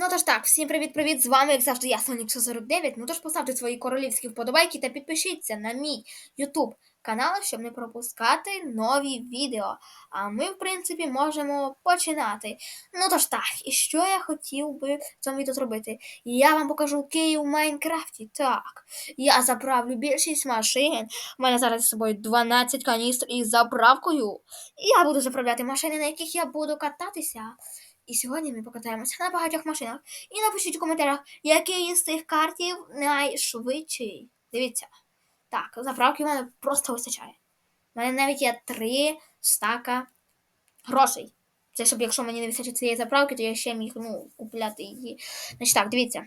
Ну тож так, всім привіт-привіт! З вами, як завжди, я Сонік 49. Ну тож поставте свої королівські вподобайки та підпишіться на мій YouTube канал, щоб не пропускати нові відео. А ми, в принципі, можемо починати. Ну тож так, і що я хотів би в цьому відео зробити? Я вам покажу Київ в Майнкрафті. Так, я заправлю більшість машин. У мене зараз з собою 12 каністр із заправкою. Я буду заправляти машини, на яких я буду кататися. І сьогодні ми покатаємося на багатьох машинах. І напишіть у коментарях, який із цих картів найшвидший. Дивіться. Так, заправки в мене просто вистачає. У мене навіть є три стака грошей. Це щоб якщо мені не вистачить цієї заправки, то я ще міг ну, купляти її. Значить так, дивіться.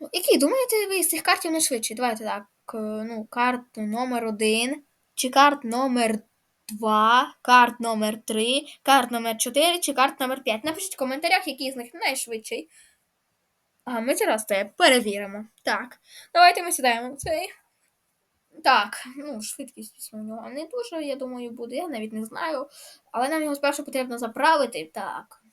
Ну, Який думаєте ви з цих картів найшвидший? Давайте так. е, Ну, карт номер один. Чи карт номер 2, карт номер 3, карт номер 4 чи карт номер 5. Напишіть в коментарях, який з них найшвидший. А ми зараз це перевіримо. Так, давайте ми сідаємо в цей. Так, ну, швидкість у нього не дуже, я думаю, буде. Я навіть не знаю. Але нам його спершу потрібно заправити. Так.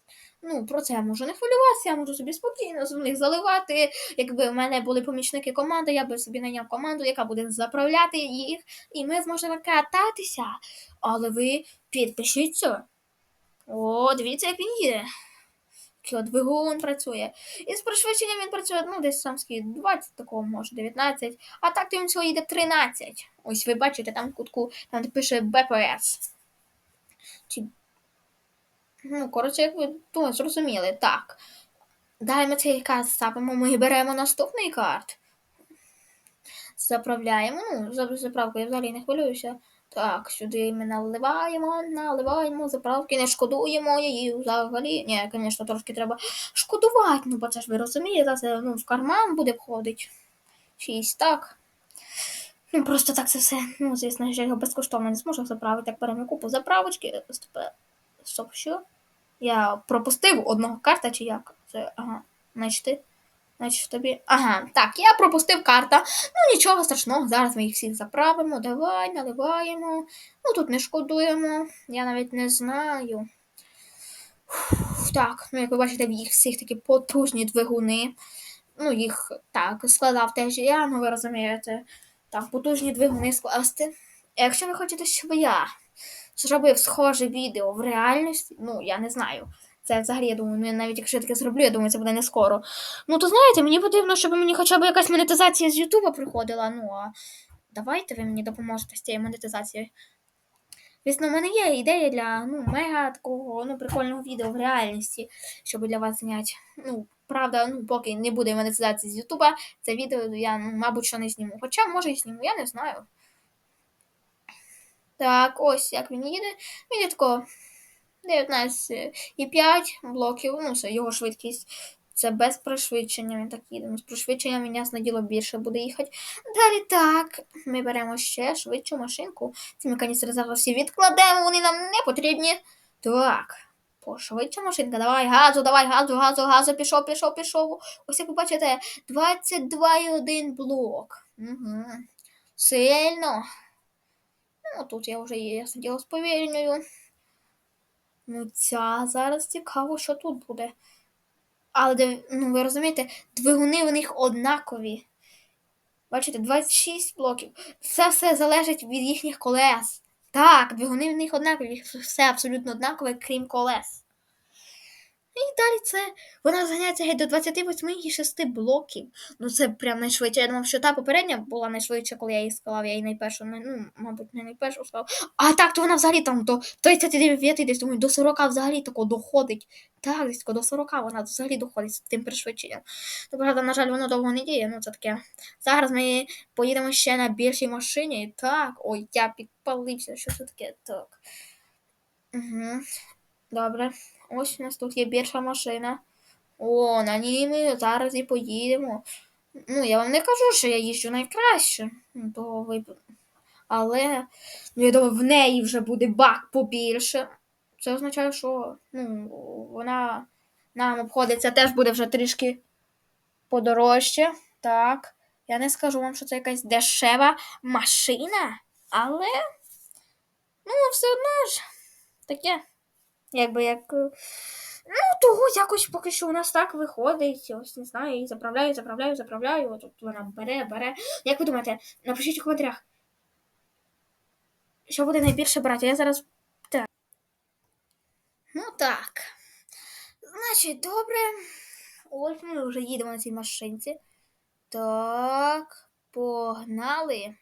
Ну, про це я можу не хвилюватися, я можу собі спокійно з них заливати. Якби в мене були помічники команди, я би собі найняв команду, яка буде заправляти їх, і ми зможемо кататися. Але ви підпишіться. О, дивіться, як він їде. Який от двигун працює. І з пришвидшенням він працює, ну, десь сам скільки, 20, такого, може, 19. А так то він всього їде 13. Ось ви бачите, там в кутку, там пише БПС. Чи... Ну, коротше, як ви ну, зрозуміли, так. Далі ми цей карт ставимо, ми беремо наступний карт. Заправляємо. Ну, за заправку я взагалі не хвилююся. Так, сюди ми наливаємо, наливаємо заправки, не шкодуємо її взагалі. Ні, звісно, трошки треба шкодувати, ну бо це ж ви розумієте, це ну, в карман буде входити. Шість, так. Ну, просто так це все. Ну, звісно, я його безкоштовно не зможу заправити. Так беремо купу заправочки. Стоп, що? Я пропустив одного карта чи як? Це, ага, значить, значить тобі. Ага, так, я пропустив карта. Ну, нічого страшного, зараз ми їх всіх заправимо. Давай, наливаємо. Ну, тут не шкодуємо. Я навіть не знаю. Так, ну як ви бачите, в їх всіх такі потужні двигуни. Ну, їх так, складав теж я, ну ви розумієте. Так, потужні двигуни скласти. Якщо ви хочете, щоб я зробив схоже відео в реальності, ну, я не знаю. Це взагалі, я думаю, ну, навіть якщо я таке зроблю, я думаю, це буде не скоро. Ну, то знаєте, мені потрібно, щоб мені хоча б якась монетизація з Ютуба приходила. Ну, а давайте ви мені допоможете з цією монетизацією. Звісно, в мене є ідея для ну, мега такого ну, прикольного відео в реальності, щоб для вас зняти. Ну, правда, ну, поки не буде монетизації з Ютуба, це відео я, ну, мабуть, що не зніму. Хоча, може, і зніму, я не знаю. Так, ось як він їде. Він тако 19,5 блоків, ну, це його швидкість. Це без пришвидшення він так їде. Ну, з пришвидшенням він ясно діло більше буде їхати. Далі так, ми беремо ще швидшу машинку. Ці механістри зараз всі відкладемо, вони нам не потрібні. Так, пошвидша машинка, давай газу, давай газу, газу, газу, пішов, пішов, пішов. Ось як ви бачите, 22,1 блок. Угу. Сильно. Ну, тут я вже є, ясно діло, сповільнюю. Ну, ця зараз цікаво, що тут буде. Але ну, ви розумієте, двигуни в них однакові. Бачите, 26 блоків. Це все залежить від їхніх колес. Так, двигуни в них однакові, все абсолютно однакове, крім колес. І далі це вона зганяється геть до 28,6 блоків. Ну це прям найшвидше. Я думав, що та попередня була найшвидша, коли я її склав. Я її найпершу, ну, мабуть, не найпершу склав. А так, то вона взагалі там до 39, десь думаю, до 40 взагалі тако доходить. Так, десь до 40 вона взагалі доходить з тим пришвидшенням. Ну, правда, на жаль, воно довго не діє, ну це таке. Зараз ми поїдемо ще на більшій машині. Так, ой, я підпалився, що це таке? Так. Угу. Добре. Ось у нас тут є більша машина. О, на ній ми зараз і поїдемо. Ну, я вам не кажу, що я їжджу найкраще. То ви... Але ну, я думаю, в неї вже буде бак побільше. Це означає, що ну, вона нам обходиться теж буде вже трішки подорожче. Так. Я не скажу вам, що це якась дешева машина, але ну, все одно ж таке. Якби як. е, Ну, того якось поки що у нас так виходить. Ось не знаю, і заправляю, заправляю, заправляю. От от вона бере, бере. Як ви думаєте, напишіть у коментарях. Що буде найбільше брати? Я зараз. Так. Ну так. Значить, добре. Ось ми вже їдемо на цій машинці. Так, погнали.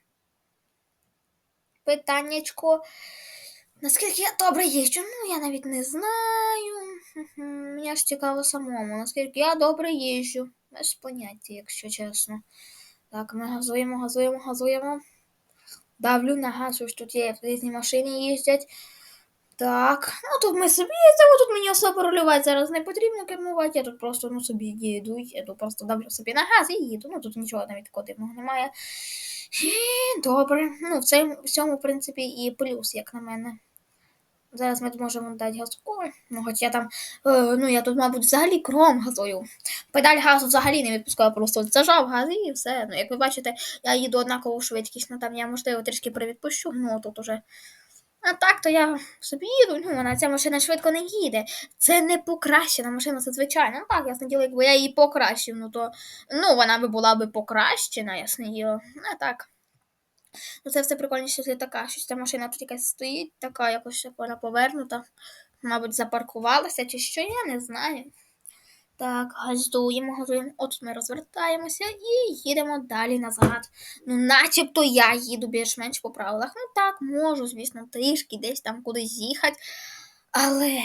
Питаннячко. Наскільки я добре їжджу? Ну, я навіть не знаю. Мені ж цікаво самому, наскільки я добре їжджу. Без поняття, якщо чесно. Так, ми газуємо, газуємо, газуємо. Давлю на газ, ось тут є різні машини їздять. Так, ну тут ми собі їздимо, тут мені особо рулювати зараз не потрібно кермувати, я тут просто ну, собі їду, я тут просто давлю собі на газ і їду. Ну тут нічого навіть такого дивного немає. І, добре. Ну, в цьому, в цьому, в принципі, і плюс, як на мене. Зараз ми можемо дати газку. Ну, хоч я там, е, ну я тут, мабуть, взагалі кром газую. Педаль газу взагалі не відпускаю, просто зажав газ і все. Ну, як ви бачите, я їду однакову швидкість, ну там я можливо трішки привідпущу, ну тут уже. А так, то я собі їду, ну вона ця машина швидко не їде. Це не покращена машина, це звичайно. Ну так, ясне діло, якби я її покращив, ну то ну вона би була би покращена, ясне діло. А так. Ну це все прикольніше з літака. Щось ця машина тут якась стоїть, така якось як вона повернута. Мабуть, запаркувалася чи що, я не знаю. Так, газуємо, газуємо. От ми розвертаємося і їдемо далі назад. Ну, начебто я їду більш-менш по правилах. Ну так, можу, звісно, трішки десь там кудись їхати. Але.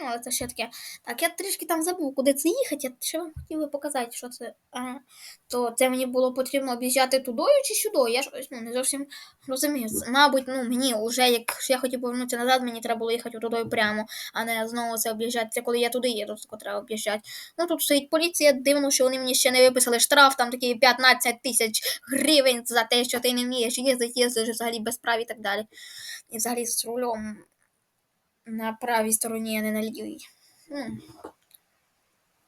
Ну, але це ще таке. Так, я трішки там забув, куди це їхати. Я ще вам хотіла показати, що це. Ага. То це мені було потрібно об'їжджати тудою чи сюди. Я щось ну, не зовсім розумію. Мабуть, ну мені вже, якщо я хотів повернутися назад, мені треба було їхати тудою прямо, а не знову це об'їжджати. Це коли я туди їду, то треба об'їжджати. Ну тут стоїть поліція, дивно, що вони мені ще не виписали штраф, там такі 15 тисяч гривень за те, що ти не вмієш їздити, їздиш взагалі без прав і так далі. І взагалі з рулем на правій стороні, а не на лівій. Ну.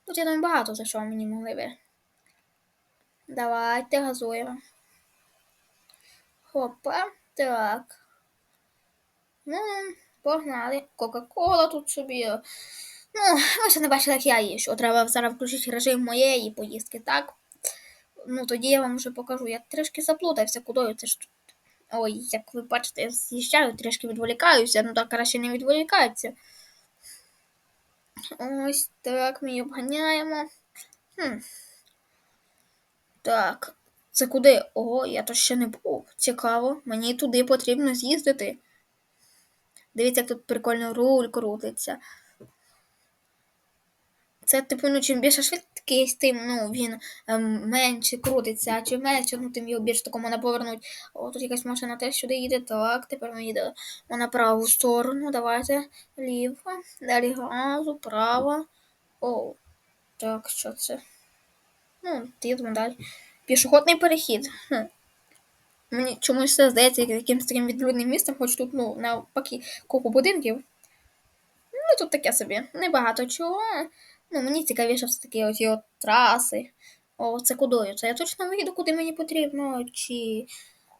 Тут я думаю, багато за що мені могли би. Давайте газуємо. Хопа, так. Ну, погнали. Кока-кола тут собі. Ну, ви ще не бачили, як я їжджу. Треба зараз включити режим моєї поїздки, так? Ну, тоді я вам вже покажу. Я трішки заплутався, кудою це ж. Ой, як ви бачите, я з'їжджаю, трішки відволікаюся, ну так краще не відволікатися. Ось так, ми її обганяємо. Хм. Так, це куди? Ого, я то ще не був. Цікаво, мені туди потрібно з'їздити. Дивіться, як тут прикольно руль крутиться. Це, типу, ну, чим більше швидкість, тим ну, він ем, менше крутиться, а чим менше, ну, тим його більш такому не повернуть. О, тут якась машина теж сюди їде. Так, тепер ми їдемо на праву сторону. Давайте ліво, далі газу, право. О, так, що це? Ну, їдемо далі. Пішохідний перехід. Мені чомусь це здається якимось таким відлюдним містом, хоч тут, ну, навпаки, купу будинків. Ну, тут таке собі. Небагато чого. Ну, мені цікавіше все-таки оці от траси. О, це кудою? Це я точно вийду, куди мені потрібно, чи.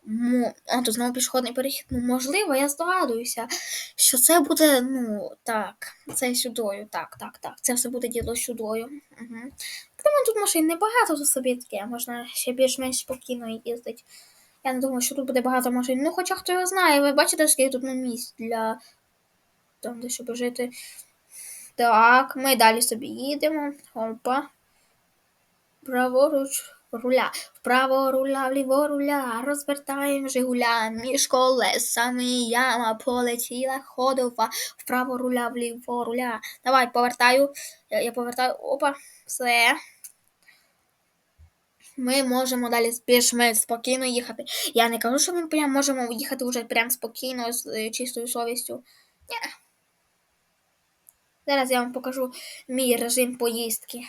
Мо... А, тут знову пішохідний перехід. Ну, можливо, я здогадуюся, що це буде, ну, так, це сюдою. Так, так, так. Це все буде діло сюдою. Угу. Тому тут машин небагато тут собі таке, можна ще більш-менш спокійно їздити. Я не думаю, що тут буде багато машин. Ну, хоча хто його знає, ви бачите, скільки тут на місць для там, де щоб жити. Так, ми далі собі їдемо. Опа. Праворуч руля. Вправо руля, вліво руля. Розвертаємо Жигуля. Між колесами яма полетіла ходова. Вправо руля, вліво руля. Давай, повертаю. Я, я повертаю. Опа, все. Ми можемо далі більш-менш спокійно їхати. Я не кажу, що ми прям можемо їхати вже прям спокійно з е, чистою совістю. Ні. Зараз я вам покажу мій режим поїздки.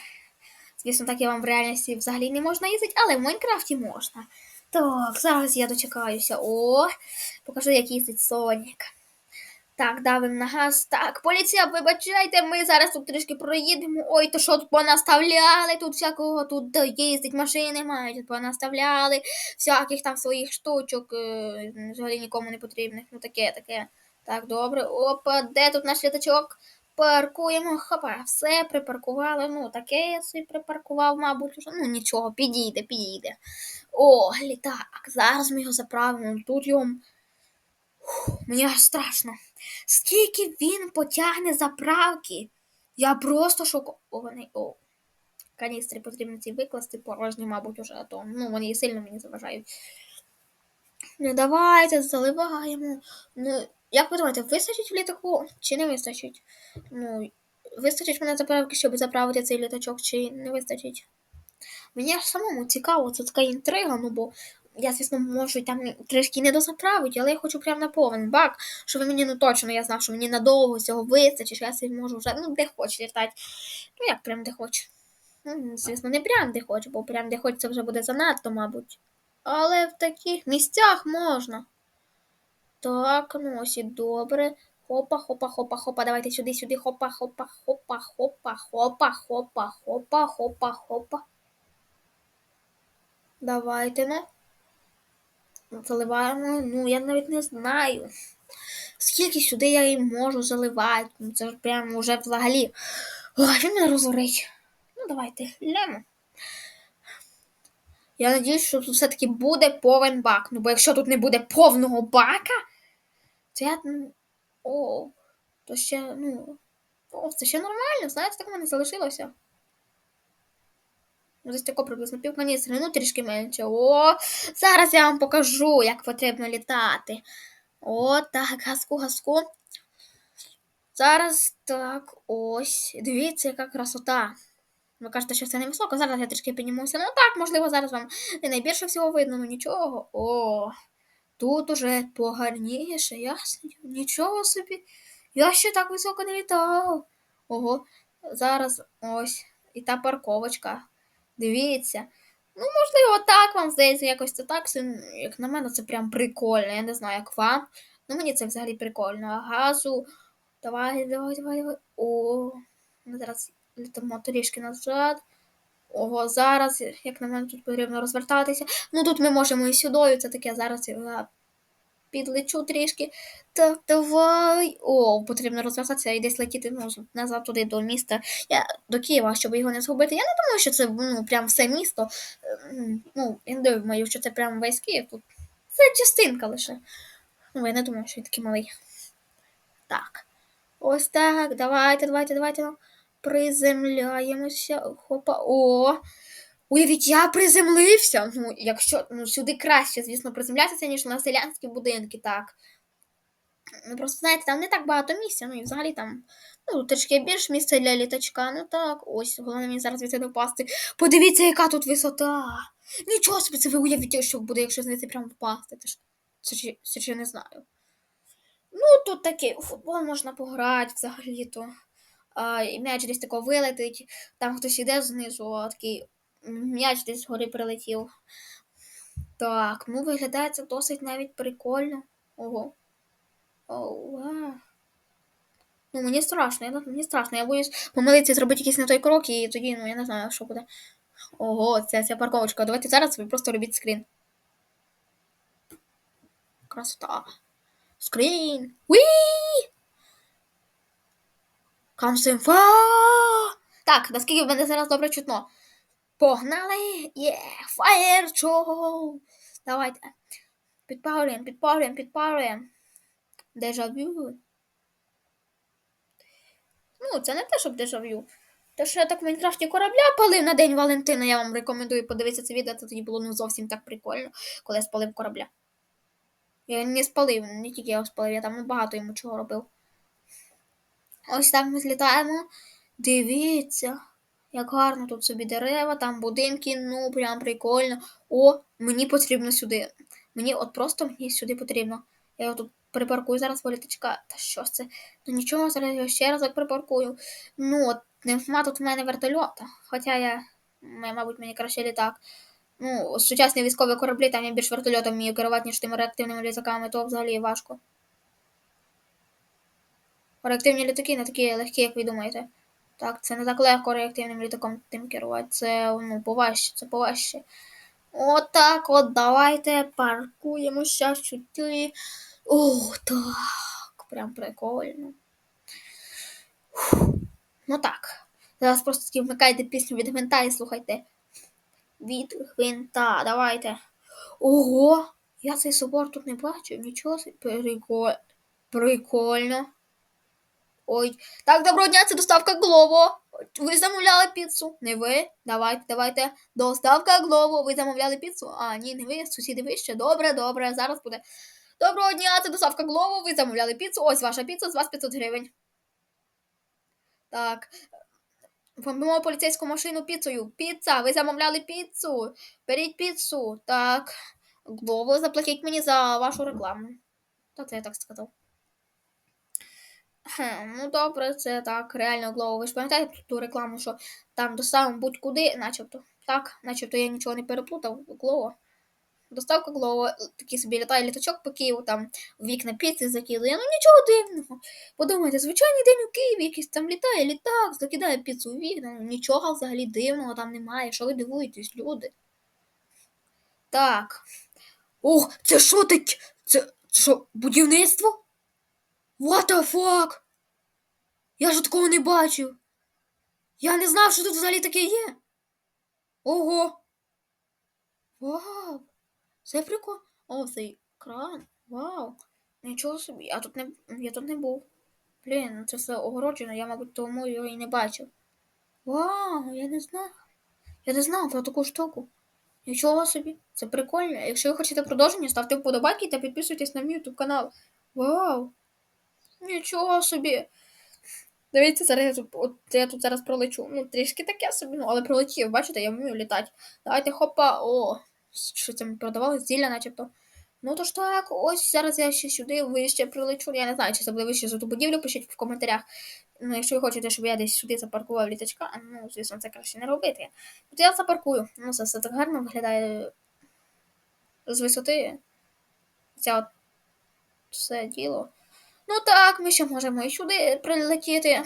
Звісно, так я вам в реальності взагалі не можна їздити, але в Майнкрафті можна. Так, зараз я дочекаюся. О, покажу, як їздить Сонік. Так, давим на газ. Так, поліція, вибачайте, ми зараз тут трішки проїдемо. Ой, то що тут понаставляли, тут всякого тут їздить, машини мають, тут понаставляли, всяких там своїх штучок, е, взагалі нікому не потрібних. Ну таке, таке. Так, добре. Опа, де тут наш літачок? Паркуємо, хопа, все припаркували. Ну, таке я собі припаркував, мабуть, уже. Ну, нічого, підійде, підійде. О, літак. Зараз ми його заправимо. Тут його. Мені страшно. Скільки він потягне заправки? Я просто шокований. О, каністри потрібно ці викласти порожні, мабуть, уже, а то ну, вони сильно мені заважають. Ну, давайте заливаємо. Ну, як ви думаєте, вистачить в літаку чи не вистачить? Ну, вистачить мене заправки, щоб заправити цей літачок, чи не вистачить? Мені аж самому цікаво, це така інтрига, ну бо я, звісно, можу там трішки не дозаправити, але я хочу прям на повен бак, щоб мені ну точно я знав, що мені надовго цього вистачить, що я собі можу вже ну де хоч літати. Ну як прям де хоч. Ну, звісно, не прям де хоч, бо прям де хоч це вже буде занадто, мабуть. Але в таких місцях можна. Так, ну ось і добре. Хопа, хопа, хопа, хопа. Давайте сюди, сюди. Хопа, хопа, хопа, хопа, хопа, хопа, хопа, хопа, хопа. Давайте ну. Заливаємо. Ну, я навіть не знаю. Скільки сюди я її можу заливати. Ну, це ж прямо вже взагалі. Ой, він мене розорить. Ну, давайте, лямо. Я надіюсь, що тут все-таки буде повен бак. Ну, бо якщо тут не буде повного бака, то я. ну, О, то ще, ну. О, це ще нормально, знаєте, так в мене залишилося. Ну, Десь тако приблизно пів каністри, ну трішки менше. О, зараз я вам покажу, як потрібно літати. О, так, газку, газку. Зараз так, ось. Дивіться, яка красота. Ви кажете, що це не високо, зараз я трішки піднімуся. Ну так, можливо, зараз вам не найбільше всього видно, ну нічого. О, тут уже погарніше, ясно. Нічого собі. Я ще так високо не літав. Ого, зараз ось. І та парковочка. Дивіться. Ну, можливо, так вам здається, якось це так. Як на мене, це прям прикольно. Я не знаю, як вам. Ну, мені це взагалі прикольно. Газу. Давай, давай, давай, давай. О, зараз літимо трішки назад. Ого, зараз, як на мене, тут потрібно розвертатися. Ну тут ми можемо і сюди, це таке зараз я підлечу трішки. Так, давай. О, потрібно розвертатися і десь летіти ну, назад туди до міста. Я до Києва, щоб його не згубити. Я не думаю, що це ну, прям все місто. Ем, Ну, я не думаю, що це прям весь Київ тут. Це частинка лише. Ну, я не думаю, що він такий малий. Так. Ось так. Давайте, давайте, давайте. Приземляємося. Хопа. О! Уявіть, я приземлився. Ну, якщо ну, сюди краще, звісно, приземлятися, ніж на селянські будинки, так. Ну, просто, знаєте, там не так багато місця, ну і взагалі там ну, трішки більше місця для літачка. Ну так, ось, головне мені зараз не впасти. Подивіться, яка тут висота. Нічого собі це ви уявіть, що буде, якщо звідси прямо впасти. Це ж це, ж- це ж я не знаю. Ну, тут таке, у футбол можна пограти взагалі-то. І м'яч десь тако вилетить, там хтось іде знизу, а такий м'яч десь згори прилетів. Так, ну виглядає це досить навіть прикольно. Ого. Вау. Ну, мені страшно, я, мені страшно. Я боюсь помилитися зробити якийсь не той крок, і тоді, ну, я не знаю, що буде. Ого, це ця парковочка. Давайте зараз ви просто робіть скрін. Красота. Скрін. Уі! Камсимфа! Так, наскільки мене зараз добре чутно. Погнали! Є! Фаєр шоу! Давайте. Підпалюємо, підпалюємо, підпалюємо. Дежавю. Ну, це не те, щоб дежавю. Те, що я так в Майнкрафті корабля палив на День Валентина, я вам рекомендую подивитися це відео, це тоді було ну зовсім так прикольно, коли я спалив корабля. Я не спалив, не тільки я його спалив, я там багато йому чого робив. Ось так ми злітаємо. Дивіться, як гарно тут собі дерева, там будинки, ну прям прикольно. О, мені потрібно сюди. Мені от просто мені сюди потрібно. Я його тут припаркую зараз політичка. Та що ж це? Ну нічого, зараз я ще раз припаркую. Ну, от нема тут в мене вертольота. Хоча я, мабуть, мені краще літак. Ну, сучасні військові кораблі, там я більш вертольотом вмію керувати, ніж тими реактивними літаками, то взагалі важко. Реактивні літаки не такі легкі, як ви думаєте. Так, це не так легко реактивним літаком тим керувати. Це ну, поважче, це поважче. Отак от, давайте паркуємося сюди. О, так. Прям прикольно. Ну так. Зараз просто таки вмикайте пісню від гвинта і слухайте. Від гвинта, давайте. Ого! Я цей собор тут не бачив, нічого. Приколь... Прикольно. Ой. Так, доброго дня, це доставка Глово. Ви замовляли піцу? Не ви? Давайте, давайте. Доставка Глово. Ви замовляли піцу? А, ні, не ви, сусіди вище. Добре, добре, зараз буде. Доброго дня, це доставка Глово. Ви замовляли піцу. Ось ваша піца, з вас 500 гривень. Так. Помимо поліцейську машину піцею. Піца, ви замовляли піцу. Беріть піцу. Так. Глово, заплатіть мені за вашу рекламу. Та це я так сказав. Хм, ну добре, це так, реально Глово. Ви ж пам'ятаєте ту рекламу, що там доставимо будь-куди, начебто. Так, начебто я нічого не переплутав. Глово. Доставка Глово, такий собі літає літачок по Києву, там вікна піци закидує. Ну нічого дивного. Подумайте, звичайний день у Києві, якийсь там літає літак, закидає піцу у вікна. Ну, нічого взагалі дивного там немає. Що ви дивуєтесь, люди? Так. Ох, це що таке? Це що, будівництво? What the fuck? Я ж такого не бачив. Я не знав, що тут взагалі таке є. Ого. Вау. Це прикольно. О, цей кран. Вау. Нічого собі. Я тут не, я тут не був. Блін, ну це все огороджено, я, мабуть, тому його і не бачив. Вау, я не знав. Я не знав про таку штуку. Нічого собі. Це прикольно. Якщо ви хочете продовження, ставте вподобайки та підписуйтесь на мій YouTube канал. Вау! Нічого собі. Дивіться, зараз я тут, от я тут зараз пролечу. Ну, трішки таке собі, ну, але пролетів, бачите, я вмію літати. Давайте хопа. О, що це продавали? Зілля начебто. Ну то ж так, ось зараз я ще сюди вище прилечу. Я не знаю, чи це буде вище за ту будівлю, пишіть в коментарях. Ну, якщо ви хочете, щоб я десь сюди запаркував літачка, ну, звісно, це краще не робити. От я запаркую. Ну, це все так гарно виглядає з висоти. Ця от все діло. Ну так, ми ще можемо і сюди прилетіти.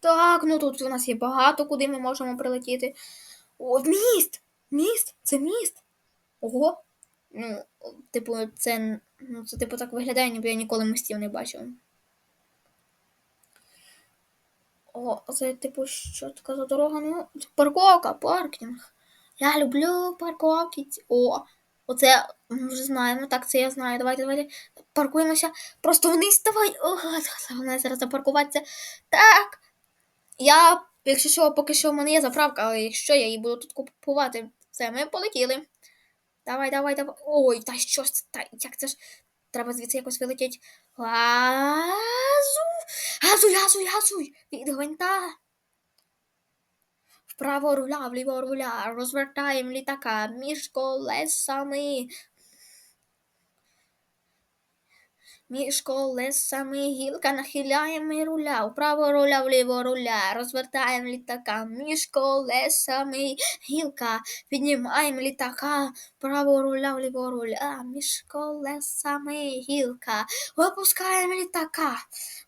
Так, ну тут у нас є багато, куди ми можемо прилетіти. О, міст! Міст! Це міст! Ого! Ну, типу, це, ну, це типу так виглядає, ніби я ніколи мостів не бачив. О, це типу, що така за дорога? Ну, парковка, паркінг. Я люблю парковки. О, оце ми вже знаємо. Так, це я знаю. Давайте, давайте паркуємося. Просто вниз давай. Головне зараз запаркуватися. Так. Я, якщо що, поки що в мене є заправка, але якщо я її буду тут купувати, все, ми полетіли. Давай, давай, давай. Ой, та що ж це? Та, як це ж? Треба звідси якось вилетіти. Газу! Газуй, газуй, газуй! Від гвинта. Вправо руля, вліво руля. Розвертаємо літака між колесами. Між колесами гілка нахиляємо і руля. Вправо руля, вліво руля. Розвертаємо літака між колесами гілка. Піднімаємо літака. Вправо руля, вліво руля. Між колесами гілка. Випускаємо літака.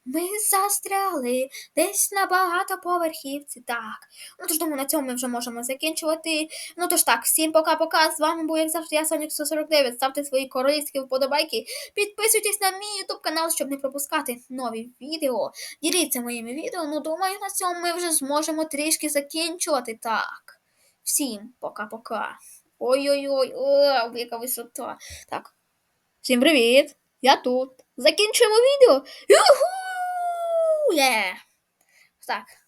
Ми застряли десь на багатоповерхівці. Так. Ну тож думаю, на цьому ми вже можемо закінчувати. Ну тож так, всім пока-пока. З вами був, як завжди, я Сонік 149. Ставте свої королівські вподобайки. Підписуйтесь на мій YouTube канал, щоб не пропускати нові відео. Діліться моїми відео. Ну, думаю, на цьому ми вже зможемо трішки закінчувати. Так. Всім пока-пока. Ой-ой-ой, яка висота. Так. Всім привіт! Я тут. Закінчуємо відео. Юху! Є! Так.